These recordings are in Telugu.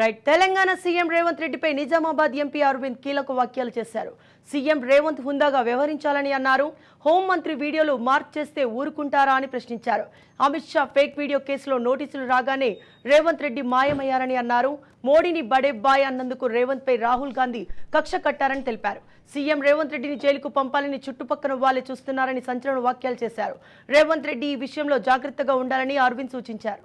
రైట్. తెలంగాణ సీఎం రేవంత్ రెడ్డిపై నిజామాబాద్ ఎంపీ అరవింద్ కీలక వ్యాఖ్యలు చేశారు. సీఎం రేవంత్ హుందాగా వ్యవహరించాలని అన్నారు. హోంమంత్రి వీడియోలు మార్క్ చేస్తే ఊరుకుంటారా అని ప్రశ్నించారు. అమిత్ షా ఫేక్ వీడియో కేసులో నోటీసులు రాగానే రేవంత్ రెడ్డి మాయమయ్యారని అన్నారు. మోడీని బడే బాయ్ అన్నందుకు రేవంత్ పై రాహుల్ గాంధీ కక్ష కట్టారని తెలిపారు. సీఎం రేవంత్ రెడ్డిని జైలుకు పంపాలని చుట్టుపక్కల వాళ్ళే చూస్తున్నారని సంచలన వ్యాఖ్యలు చేశారు. రేవంత్ రెడ్డి ఈ విషయంలో జాగ్రత్తగా ఉండాలని అరవింద్ సూచించారు.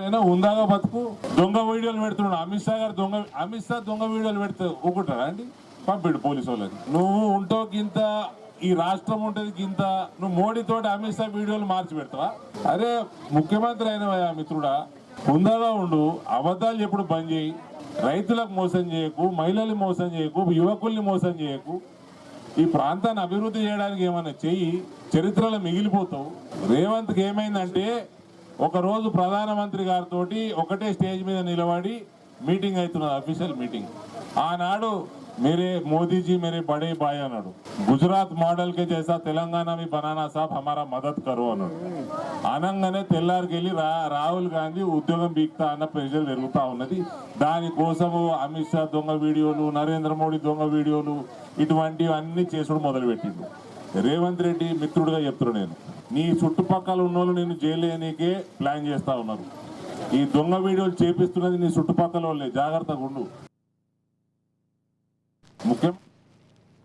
అయినా ఉందాగా బతుకు. దొంగ వీడియోలు పెడుతున్నాడు. అమిత్ షా గారు దొంగ అమిత్ షా దొంగ వీడియోలు పెడితే ఊకుంటారా అండి? పంపిడు పోలీసు వాళ్ళకి నువ్వు ఉంటావు గింత ఈ రాష్ట్రం ఉంటది గింత. నువ్వు మోడీతోటి అమిత్ షా వీడియోలు మార్చి పెడతావా? అరే ముఖ్యమంత్రి అయినవా మిత్రుడా ఉందాగా ఉండు. అబద్ధాలు ఎప్పుడు బంద్ చేయి. రైతులకు మోసం చేయకు మహిళల్ని మోసం చేయకు యువకుల్ని మోసం చేయకు. ఈ ప్రాంతాన్ని అభివృద్ధి చేయడానికి ఏమైనా చెయ్యి చరిత్రలో మిగిలిపోతావు. రేవంత్కి ఏమైందంటే ఒక రోజు ప్రధానమంత్రి గారితో ఒకటే స్టేజ్ మీద నిలబడి మీటింగ్ అవుతున్నది అఫీషియల్ మీటింగ్ ఆనాడు మేరే మోదీజీ మేరే బడే బాయ్ అన్నాడు. గుజరాత్ మోడల్ కే చేసా తెలంగాణ మీ బనానా సాబ్ హమారా మదత్ కరు అన్నాడు. అనంగానే తెల్లారికెళ్ళి రా రాహుల్ గాంధీ ఉద్యోగం బీక్తా అన్న ప్రెషర్ పెరుగుతూ ఉన్నది. దానికోసము అమిత్ షా దొంగ వీడియోలు నరేంద్ర మోడీ దొంగ వీడియోలు ఇటువంటివి అన్ని చేసుడు మొదలుపెట్టిండు. రేవంత్ రెడ్డి మిత్రుడిగా చెప్తున్నాడు నేను. నీ చుట్టుపక్కల ఉన్న వాళ్ళు నేను జైలేనికే ప్లాన్ చేస్తా ఉన్నారు. ఈ దొంగ వీడియోలు చేపిస్తున్నది నీ చుట్టుపక్కల వాళ్ళే. జాగ్రత్తగా ఉండు. ముఖ్యం